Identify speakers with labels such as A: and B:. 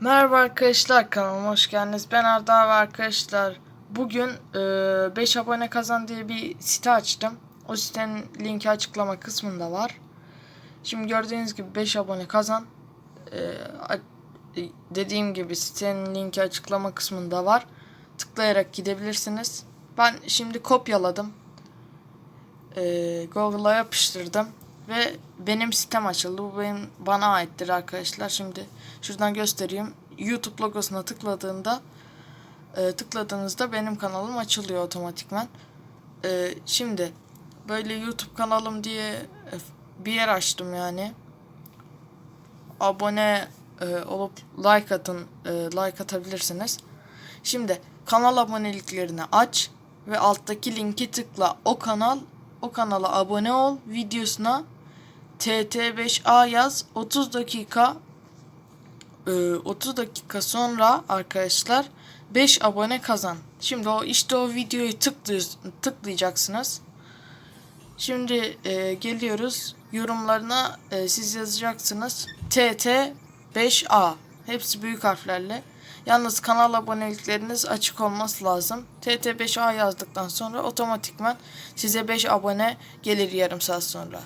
A: Merhaba arkadaşlar kanalıma hoş geldiniz. Ben Arda ve arkadaşlar bugün 5 abone kazan diye bir site açtım. O sitenin linki açıklama kısmında var. Şimdi gördüğünüz gibi 5 abone kazan. E, e, dediğim gibi sitenin linki açıklama kısmında var. Tıklayarak gidebilirsiniz. Ben şimdi kopyaladım. E, Google'a yapıştırdım ve benim sitem açıldı. Bu benim bana aittir arkadaşlar. Şimdi şuradan göstereyim. YouTube logosuna tıkladığında e, tıkladığınızda benim kanalım açılıyor otomatikman. E, şimdi böyle YouTube kanalım diye e, bir yer açtım yani. Abone e, olup like atın, e, like atabilirsiniz. Şimdi kanal aboneliklerini aç ve alttaki linki tıkla. O kanal o kanala abone ol. Videosuna TT5A yaz. 30 dakika e, 30 dakika sonra arkadaşlar 5 abone kazan. Şimdi o işte o videoyu tıklay- tıklayacaksınız. Şimdi e, geliyoruz yorumlarına e, siz yazacaksınız TT5A hepsi büyük harflerle. Yalnız kanal abonelikleriniz açık olması lazım. TT5A yazdıktan sonra otomatikman size 5 abone gelir yarım saat sonra.